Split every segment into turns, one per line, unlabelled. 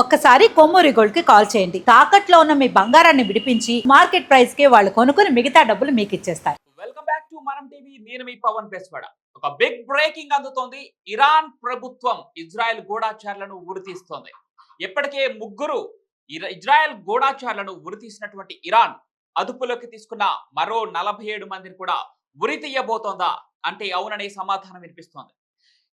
ఒక్కసారి కొమ్మూరి గోల్డ్కి కాల్ చేయండి. తాకట్లో ఉన్న మీ బంగారాన్ని విడిపించి మార్కెట్ ప్రైస్కి వాళ్ళు కొనుక్కుని మిగతా డబ్బులు మీకు ఇచ్చేస్తారు.
వెల్కమ్ బ్యాక్ టు మనం టీవీ నేను మీ పవన్ బెస్వాడ ఒక బిగ్ బ్రేకింగ్ అందుతోంది. ఇరాన్ ప్రభుత్వం ఇజ్రాయెల్ గూఢాచారులను ఉరితీస్తోంది ఇప్పటికే ముగ్గురు ఇజ్రాయెల్ గూఢాచారులను ఉరితీసినటువంటి ఇరాన్ అదుపులోకి తీసుకున్న మరో నలభై ఏడు మందిని కూడా ఉరి తీయబోతోందా? అంటే అవుననే సమాధానం వినిపిస్తోంది.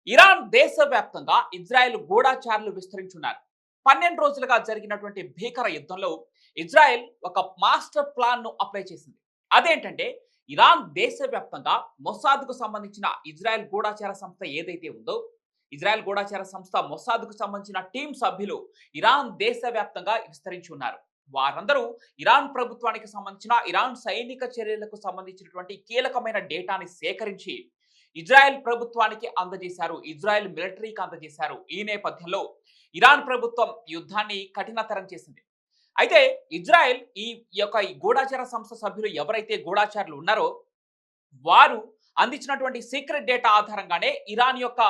ఇరాన్ దేశవ్యాప్తంగా ఇజ్రాయెల్ గూఢాచారులు విస్తరించున్నారు. పన్నెండు రోజులుగా జరిగినటువంటి భీకర యుద్ధంలో ఇజ్రాయెల్ ఒక మాస్టర్ ప్లాన్ను అప్లై చేసింది. అదేంటంటే ఇరాన్ దేశవ్యాప్తంగా మొసాద్కు సంబంధించిన ఇజ్రాయెల్ గూఢాచార సంస్థ ఏదైతే ఉందో ఇజ్రాయెల్ గూఢాచార సంస్థ మొసాద్కు సంబంధించిన టీం సభ్యులు ఇరాన్ దేశవ్యాప్తంగా విస్తరించి ఉన్నారు. వారందరూ ఇరాన్ ప్రభుత్వానికి సంబంధించిన ఇరాన్ సైనిక చర్యలకు సంబంధించినటువంటి కీలకమైన డేటాని సేకరించి ఇజ్రాయెల్ ప్రభుత్వానికి అందజేశారు. ఇజ్రాయెల్ మిలిటరీకి అందజేశారు. ఈ నేపథ్యంలో ఇరాన్ ప్రభుత్వం యుద్ధాన్ని కఠినతరం చేసింది. అయితే ఇజ్రాయెల్ ఈ యొక్క ఈ గూఢాచార సంస్థ సభ్యులు ఎవరైతే గూఢాచారులు ఉన్నారో వారు అందించినటువంటి సీక్రెట్ డేటా ఆధారంగానే ఇరాన్ యొక్క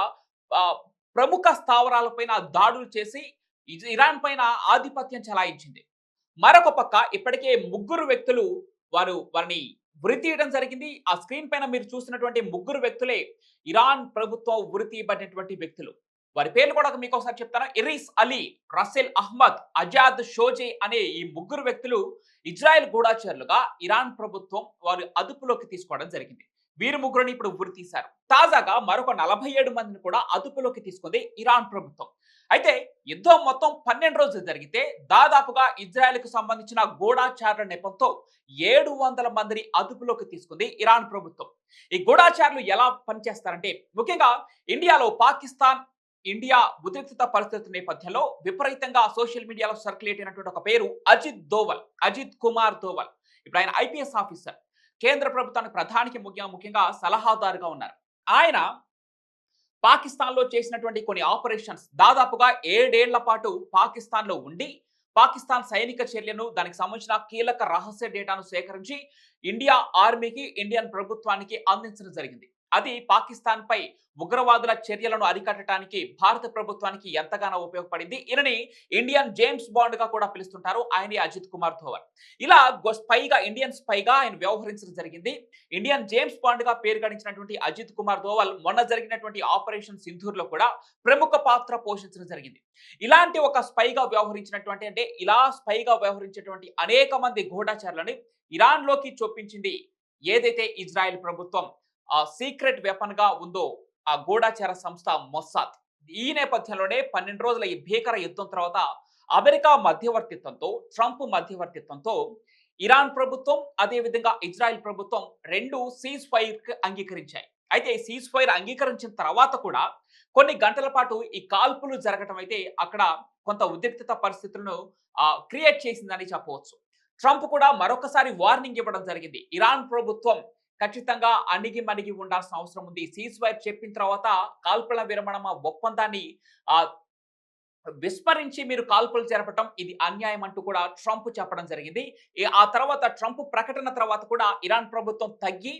ప్రముఖ స్థావరాలపైన దాడులు చేసి ఇరాన్ పైన ఆధిపత్యం చెలాయించింది. మరొక పక్క ఇప్పటికే ముగ్గురు వ్యక్తులు వారు వారిని ఉరి తీయడం జరిగింది. ఆ స్క్రీన్ పైన మీరు చూసినటువంటి ముగ్గురు వ్యక్తులే ఇరాన్ ప్రభుత్వం ఉరి తీయబడినటువంటి వ్యక్తులు. వారి పేర్లు కూడా మీకు ఒకసారి చెప్తాను. ఇరీస్ అలీ రసెల్ అహ్మద్ అజాద్ షోజే అనే ఈ ముగ్గురు వ్యక్తులు ఇజ్రాయెల్ గూఢాచారులుగా ఇరాన్ ప్రభుత్వం వారు అదుపులోకి తీసుకోవడం జరిగింది. వీరు ముగ్గురుని ఇప్పుడు ఉరి తీశారు. తాజాగా మరొక నలభై ఏడు మందిని కూడా అదుపులోకి తీసుకుంది ఇరాన్ ప్రభుత్వం. అయితే యుద్ధం మొత్తం పన్నెండు రోజులు జరిగితే దాదాపుగా ఇజ్రాయెల్కు సంబంధించిన గూఢాచారుల నెపంతో ఏడు వందల మందిని అదుపులోకి తీసుకుంది ఇరాన్ ప్రభుత్వం. ఈ గూఢాచారులు ఎలా పనిచేస్తారంటే ముఖ్యంగా ఇండియాలో పాకిస్తాన్ ఇండియా ఉద్రిక్తత పరిస్థితి నేపథ్యంలో విపరీతంగా సోషల్ మీడియాలో సర్క్యులేట్ అయినటువంటి ఒక పేరు అజిత్ దోవల్ అజిత్ కుమార్ దోవల్. ఇప్పుడు ఆయన ఐపీఎస్ ఆఫీసర్. కేంద్ర ప్రభుత్వానికి ప్రధానికి ముఖ్యంగా ముఖ్యంగా సలహాదారుగా ఉన్నారు. ఆయన పాకిస్తాన్లో చేసినటువంటి కొన్ని ఆపరేషన్స్ దాదాపుగా ఏడేళ్ళ పాటు పాకిస్తాన్లో ఉండి పాకిస్తాన్ సైనిక చర్యను దానికి సంబంధించిన కీలక రహస్య డేటాను సేకరించి ఇండియా ఆర్మీకి ఇండియన్ ప్రభుత్వానికి అందించడం జరిగింది. అది పాకిస్తాన్ పై ఉగ్రవాదుల చర్యలను అరికట్టడానికి భారత ప్రభుత్వానికి ఎంతగానో ఉపయోగపడింది. ఈయనని ఇండియన్ జేమ్స్ బాండ్గా కూడా పిలుస్తుంటారు ఆయన అజిత్ కుమార్ ధోవల్ ఇలా స్పైగా ఇండియన్ స్పైగా ఆయన వ్యవహరించడం జరిగింది. ఇండియన్ జేమ్స్ బాండ్గా పేరు గడించినటువంటి అజిత్ కుమార్ ధోవల్ మొన్న జరిగినటువంటి ఆపరేషన్ సింధూర్లో కూడా ప్రముఖ పాత్ర పోషించడం జరిగింది. ఇలాంటి ఒక స్పైగా వ్యవహరించినటువంటి అంటే ఇలా స్పైగా వ్యవహరించేటువంటి అనేక మంది గూఢాచారులని ఇరాన్లోకి చొప్పించింది ఏదైతే ఇజ్రాయెల్ ప్రభుత్వం సీక్రెట్ వెపన్గా ఉందో ఆ గూఢాచార సంస్థ మొస్సాద్. ఈ నేపథ్యంలోనే పన్నెండు రోజుల ఈ భీకర యుద్ధం తర్వాత అమెరికా మధ్యవర్తిత్వంతో ట్రంప్ మధ్యవర్తిత్వంతో ఇరాన్ ప్రభుత్వం అదేవిధంగా ఇజ్రాయెల్ ప్రభుత్వం రెండు సీజ్ ఫైర్కి అంగీకరించాయి. అయితే ఈ సీజ్ ఫైర్ అంగీకరించిన తర్వాత కూడా కొన్ని గంటల పాటు ఈ కాల్పులు జరగటం అయితే అక్కడ కొంత ఉద్రిక్తత పరిస్థితులను క్రియేట్ చేసిందని చెప్పవచ్చు. ట్రంప్ కూడా మరొకసారి వార్నింగ్ ఇవ్వడం జరిగింది. ఇరాన్ ప్రభుత్వం ఖచ్చితంగా అణిగి మణిగి ఉండాల్సిన అవసరం ఉంది. సీజ్ ఫైర్ చెప్పిన తర్వాత కాల్పుల విరమణ ఒప్పందాన్ని ఆ విస్మరించి మీరు కాల్పులు జరపటం ఇది అన్యాయం అంటూ కూడా ట్రంప్ చెప్పడం జరిగింది. ఆ తర్వాత ట్రంప్ ప్రకటన తర్వాత కూడా ఇరాన్ ప్రభుత్వం తగ్గి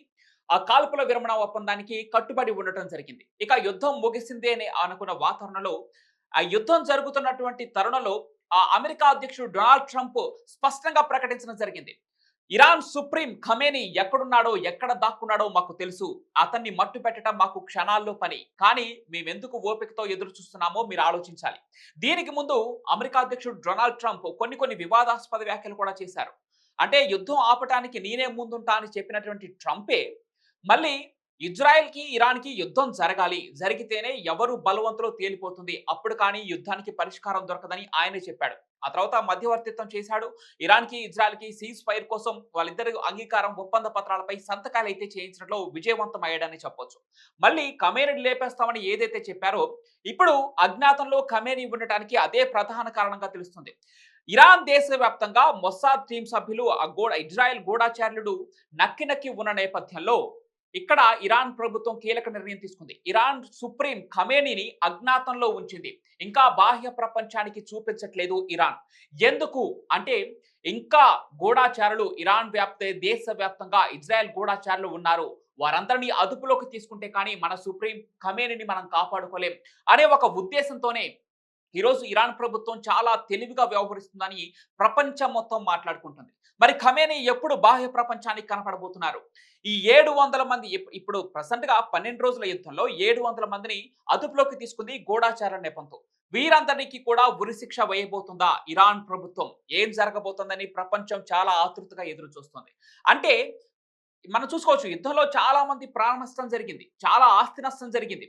ఆ కాల్పుల విరమణ ఒప్పందానికి కట్టుబడి ఉండటం జరిగింది. ఇక యుద్ధం ముగిసింది అని అనుకున్న వాతావరణంలో ఆ యుద్ధం జరుగుతున్నటువంటి తరుణంలో ఆ అమెరికా అధ్యక్షుడు డొనాల్డ్ ట్రంప్ స్పష్టంగా ప్రకటించడం జరిగింది. ఇరాన్ సుప్రీం ఖమేని ఎక్కడున్నాడో ఎక్కడ దాక్కున్నాడో మాకు తెలుసు. అతన్ని మట్టు పెట్టడం మాకు క్షణాల్లో పని. కానీ మేమెందుకు ఓపికతో ఎదురు చూస్తున్నామో మీరు ఆలోచించాలి. దీనికి ముందు అమెరికా అధ్యక్షుడు డొనాల్డ్ ట్రంప్ కొన్ని కొన్ని వివాదాస్పద వ్యాఖ్యలు కూడా చేశారు. అంటే యుద్ధం ఆపటానికి నేనే ముందుంటా అని చెప్పినటువంటి ట్రంపే మళ్ళీ ఇజ్రాయెల్కి ఇరాన్కి యుద్ధం జరగాలి. జరిగితేనే ఎవరు బలవంతులో తేలిపోతుంది. అప్పుడు కానీ యుద్ధానికి పరిష్కారం దొరకదని ఆయనే చెప్పాడు. ఆ తర్వాత మధ్యవర్తిత్వం చేశాడు. ఇరాన్కి ఇజ్రాయెల్కి సీజ్ ఫైర్ కోసం వాళ్ళిద్దరు అంగీకారం ఒప్పంద పత్రాలపై సంతకాలు అయితే చేయించడంలో విజయవంతం అయ్యాడని చెప్పొచ్చు. మళ్ళీ కమేనీని లేపేస్తామని ఏదైతే చెప్పారో ఇప్పుడు అజ్ఞాతంలో కమేనీ ఉండటానికి అదే ప్రధాన కారణంగా తెలుస్తుంది. ఇరాన్ దేశవ్యాప్తంగా మొస్సాద్ టీం సభ్యులు ఆ గోడ ఇజ్రాయెల్ గూఢాచార్యుడు నక్కి నక్కి ఉన్న నేపథ్యంలో ఇక్కడ ఇరాన్ ప్రభుత్వం కీలక నిర్ణయం తీసుకుంది. ఇరాన్ సుప్రీం ఖమేనీని అజ్ఞాతంలో ఉంచింది. ఇంకా బాహ్య ప్రపంచానికి చూపించట్లేదు ఇరాన్. ఎందుకు? అంటే ఇంకా గూఢాచారులు ఇరాన్ వ్యాప్తే దేశవ్యాప్తంగా ఇజ్రాయెల్ గూఢాచారులు ఉన్నారు. వారందరినీ అదుపులోకి తీసుకుంటే కానీ మన సుప్రీం ఖమేనీని మనం కాపాడుకోలేం. అనే ఒక ఉద్దేశంతోనే ఈరోజు ఇరాన్ ప్రభుత్వం చాలా తెలివిగా వ్యవహరిస్తుందని ప్రపంచం మొత్తం మాట్లాడుకుంటుంది. మరి ఖమేని ఎప్పుడు బాహ్య ప్రపంచానికి కనపడబోతున్నారు? ఈ ఏడు వందల మంది ఇప్పుడు ప్రజెంట్గా పన్నెండు రోజుల యుద్ధంలో ఏడు వందల మందిని అదుపులోకి తీసుకుంది గూఢాచార నెపంతో. వీరందరికీ కూడా ఉరిశిక్ష వేయబోతుందా ఇరాన్ ప్రభుత్వం? ఏం జరగబోతుందని ప్రపంచం చాలా ఆతృతగా ఎదురు చూస్తుంది అంటే మనం చూసుకోవచ్చు యుద్ధంలో చాలా మంది ప్రాణ నష్టం జరిగింది చాలా ఆస్తి నష్టం జరిగింది.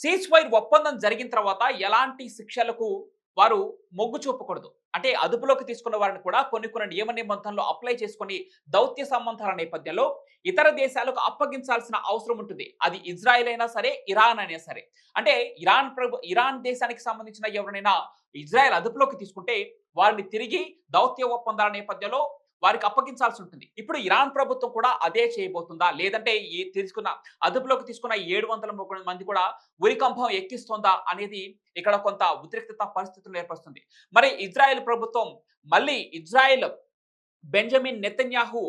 సీజ్ ఫైర్ ఒప్పందం జరిగిన తర్వాత ఎలాంటి శిక్షలకు వారు మొగ్గు చూపకూడదు. అంటే అదుపులోకి తీసుకున్న వారిని కూడా కొన్ని కొన్ని నియమ నిబంధనలు అప్లై చేసుకుని దౌత్య సంబంధాల నేపథ్యంలో ఇతర దేశాలకు అప్పగించాల్సిన అవసరం ఉంటుంది. అది ఇజ్రాయెల్ అయినా సరే ఇరాన్ అయినా సరే. అంటే ఇరాన్ ప్రభు ఇరాన్ దేశానికి సంబంధించిన ఎవరైనా ఇజ్రాయెల్ అదుపులోకి తీసుకుంటే వారిని తిరిగి దౌత్య ఒప్పందాల నేపథ్యంలో వారికి అప్పగించాల్సి ఉంటుంది ఇప్పుడు ఇరాన్ ప్రభుత్వం కూడా అదే చేయబోతుందా? లేదంటే ఈ తీసుకున్న అదుపులోకి తీసుకున్న ఏడు వందల మంది కూడా ఉరికంభం ఎక్కిస్తోందా అనేది ఇక్కడ కొంత ఉద్రిక్తత పరిస్థితులు ఏర్పరుస్తుంది. మరి ఇజ్రాయెల్ ప్రభుత్వం మళ్ళీ ఇజ్రాయెల్ బెంజమిన్ నెతన్యాహు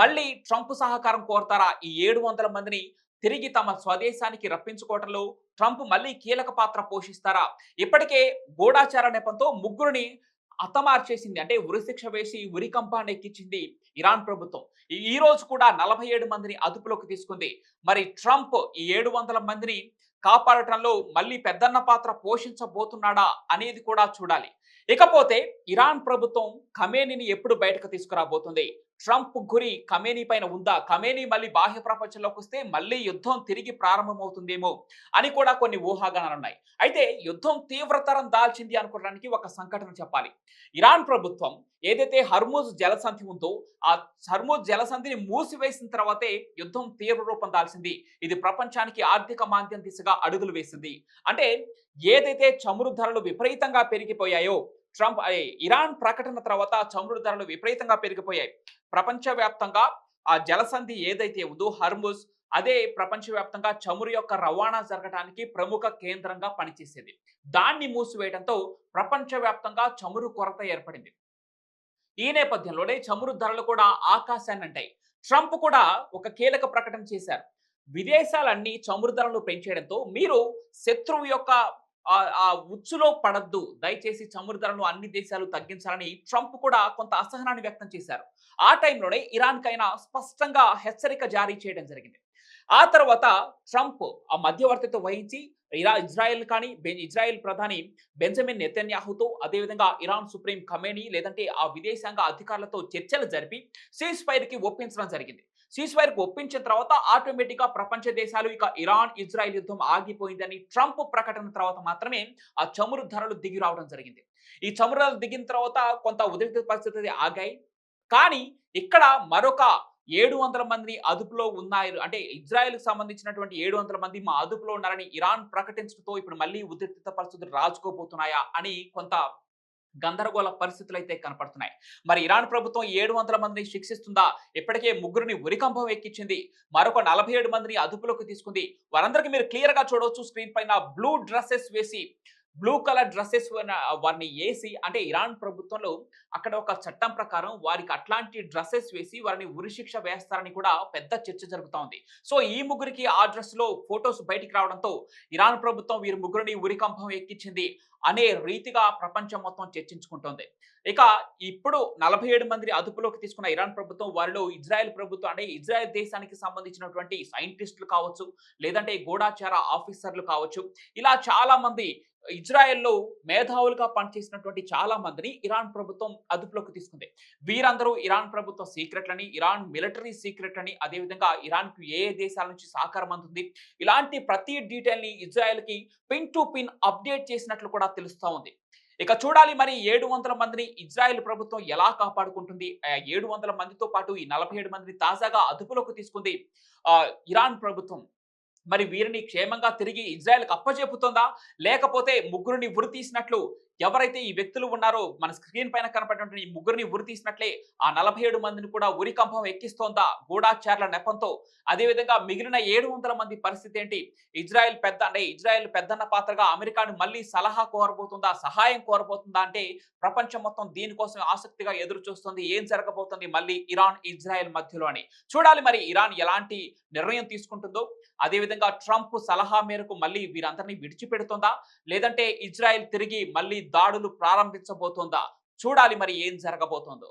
మళ్ళీ ట్రంప్ సహకారం కోరతారా? ఈ ఏడు వందల మందిని తిరిగి తమ స్వదేశానికి రప్పించుకోవటంలో ట్రంప్ మళ్ళీ కీలక పాత్ర పోషిస్తారా? ఇప్పటికే గూఢాచార నెపంతో ముగ్గురిని హతమార్చేసింది. అంటే ఉరిశిక్ష వేసి ఉరి కంపాన్ని ఎక్కించింది ఇరాన్ ప్రభుత్వం. ఈ- రోజు కూడా నలభై ఏడు మందిని అదుపులోకి తీసుకుంది. మరి ట్రంప్ ఈ ఏడు వందల మందిని కాపాడటంలో మళ్ళీ పెద్దన్న పాత్ర పోషించబోతున్నాడా అనేది కూడా చూడాలి. ఇకపోతే ఇరాన్ ప్రభుత్వం ఖమేనీని ఎప్పుడు బయటకు తీసుకురాబోతుంది? ట్రంప్ గురి కమేనీ పైన ఉందా? కమేనీ మళ్ళీ బాహ్య ప్రపంచంలోకి వస్తే మళ్ళీ యుద్ధం తిరిగి ప్రారంభమవుతుందేమో అని కూడా కొన్ని ఊహాగానాలు ఉన్నాయి. అయితే యుద్ధం తీవ్రతరం దాల్చింది అనుకోవడానికి ఒక సంఘటన చెప్పాలి. ఇరాన్ ప్రభుత్వం ఏదైతే హర్మూజ్ జలసంధి ఉందో ఆ హర్మూజ్ జలసంధిని మూసివేసిన తర్వాతే యుద్ధం తీవ్ర రూపం దాల్చింది ఇది ప్రపంచానికి ఆర్థిక మాంద్యం దిశగా అడుగులు వేసింది. అంటే ఏదైతే చమురు ధరలు విపరీతంగా పెరిగిపోయాయో ట్రంప్ ఇరాన్ ప్రకటన తర్వాత చమురు ధరలు విపరీతంగా పెరిగిపోయాయి. ప్రపంచవ్యాప్తంగా ఆ జలసంధి ఏదైతే ఉందో హర్ముజ్ అదే ప్రపంచవ్యాప్తంగా చమురు యొక్క రవాణా జరగడానికి ప్రముఖ కేంద్రంగా పనిచేసేది. దాన్ని మూసివేయడంతో ప్రపంచవ్యాప్తంగా చమురు కొరత ఏర్పడింది. ఈ నేపథ్యంలోనే చమురు ధరలు కూడా ఆకాశాన్ని అంటాయి. ట్రంప్ కూడా ఒక కీలక ప్రకటన చేశారు. విదేశాలన్నీ చమురు ధరలు పెంచేయడంతో మీరు శత్రువు యొక్క ఆ- ఉచ్చులో పడద్దు. దయచేసి చమురు ధరలు అన్ని దేశాలు తగ్గించాలని ట్రంప్ కూడా కొంత అసహనాన్ని వ్యక్తం చేశారు. ఆ టైంలోనే ఇరాన్ కైనా స్పష్టంగా హెచ్చరిక జారీ చేయడం జరిగింది. ఆ తర్వాత ట్రంప్ ఆ మధ్యవర్తితో వహించి ఇరా ఇజ్రాయెల్ కానీ బె- ఇజ్రాయెల్ ప్రధాని బెంజమిన్ నెతన్యాహుతో అదేవిధంగా ఇరాన్ సుప్రీం కమేనీ లేదంటే ఆ విదేశాంగ అధికారులతో చర్చలు జరిపి సీజ్ ఫైర్కి ఒప్పించడం జరిగింది. సీజ్ ఫైర్కు ఒప్పించిన తర్వాత ఆటోమేటిక్గా ప్రపంచ దేశాలు ఇక ఇరాన్ ఇజ్రాయెల్ యుద్ధం ఆగిపోయిందని ట్రంప్ ప్రకటన తర్వాత మాత్రమే ఆ చమురు ధరలు దిగి రావడం జరిగింది. ఈ చమురు ధరలు దిగిన తర్వాత కొంత ఉద్రిక్త పరిస్థితి ఆగాయి. కానీ ఇక్కడ మరొక ఏడు వందల మంది అదుపులో ఉన్నారు. అంటే ఇజ్రాయెల్ సంబంధించినటువంటి ఏడు వందల మంది మా అదుపులో ఉన్నారని ఇరాన్ ప్రకటించడంతో ఇప్పుడు మళ్ళీ ఉద్రిక్త పరిస్థితులు రాజుకోబోతున్నాయా అని కొంత గందరగోళ పరిస్థితులు అయితే కనపడుతున్నాయి. మరి ఇరాన్ ప్రభుత్వం ఏడు వందల మందిని శిక్షిస్తుందా? ఇప్పటికే ముగ్గురిని ఉరికంభం ఎక్కించింది. మరొక నలభై ఏడు మందిని అదుపులోకి తీసుకుంది. వారందరికీ మీరు క్లియర్గా చూడవచ్చు. స్క్రీన్ పైన బ్లూ డ్రెస్సెస్ వేసి బ్లూ కలర్ డ్రెస్సెస్ వారిని వేసి అంటే ఇరాన్ ప్రభుత్వంలో అక్కడ ఒక చట్టం ప్రకారం వారికి అట్లాంటి డ్రెస్సెస్ వేసి వారిని ఉరిశిక్ష వేస్తారని కూడా పెద్ద చర్చ జరుగుతూ ఉంది. సో ఈ ముగ్గురికి ఆ డ్రెస్లో ఫొటోస్ బయటికి రావడంతో ఇరాన్ ప్రభుత్వం వీరి ముగ్గురిని ఉరికంభం ఎక్కించింది. అనే రీతిగా ప్రపంచం మొత్తం చర్చించుకుంటోంది. ఇక ఇప్పుడు నలభై ఏడు మంది అదుపులోకి తీసుకున్న ఇరాన్ ప్రభుత్వం వారిలో ఇజ్రాయెల్ ప్రభుత్వం అంటే ఇజ్రాయెల్ దేశానికి సంబంధించినటువంటి సైంటిస్టులు కావచ్చు లేదంటే గూఢాచార ఆఫీసర్లు కావచ్చు. ఇలా చాలా మంది ఇజ్రాయెల్లో మేధావులుగా పనిచేసినటువంటి చాలా మందిని ఇరాన్ ప్రభుత్వం అదుపులోకి తీసుకుంది. వీరందరూ ఇరాన్ ప్రభుత్వ సీక్రెట్లని ఇరాన్ మిలిటరీ సీక్రెట్లని అదేవిధంగా ఇరాన్కు ఏ ఏ దేశాల నుంచి సహకారం అందుతుంది. ఇలాంటి ప్రతి డీటెయిల్ని ఇజ్రాయెల్కి పిన్ టు పిన్ అప్డేట్ చేసినట్లు కూడా తెలుస్తూ ఉంది. ఇక చూడాలి మరి ఏడు వందల మందిని ఇజ్రాయెల్ ప్రభుత్వం ఎలా కాపాడుకుంటుంది? ఏడు వందల మందితో పాటు ఈ నలభై ఏడు మందిని తాజాగా అదుపులోకి తీసుకుంది ఆ, ఇరాన్ ప్రభుత్వం. మరి వీరిని క్షేమంగా తిరిగి ఇజ్రాయెల్కి అప్పచెపుతుందా లేకపోతే ముగ్గురిని ఉరి తీసినట్లు ఎవరైతే ఈ వ్యక్తులు ఉన్నారో మన స్క్రీన్ పైన కనపడినటువంటి ఈ ముగ్గురిని ఉరి తీసినట్లే ఆ నలభై ఏడు మందిని కూడా ఉరి కంపం ఎక్కిస్తోందా గూఢాచారుల నెపంతో? అదేవిధంగా మిగిలిన ఏడు వందల మంది పరిస్థితి ఏంటి? ఇజ్రాయెల్ పెద్ద అంటే ఇజ్రాయెల్ పెద్దన్న పాత్రగా అమెరికాను మళ్ళీ సలహా కోరబోతుందా సహాయం కోరబోతుందా అంటే ప్రపంచం మొత్తం దీనికోసం ఆసక్తిగా ఎదురు చూస్తుంది ఏం జరగబోతుంది మళ్ళీ ఇరాన్ ఇజ్రాయెల్ మధ్యలో అని. చూడాలి మరి ఇరాన్ ఎలాంటి నిర్ణయం తీసుకుంటుందో. అదేవిధంగా ట్రంప్ సలహా మేరకు మళ్ళీ వీరందరినీ విడిచిపెడుతుందా? లేదంటే ఇజ్రాయెల్ తిరిగి మళ్ళీ దాడులు ప్రారంభించబోతోందా? చూడాలి మరి ఏం జరగబోతోందో.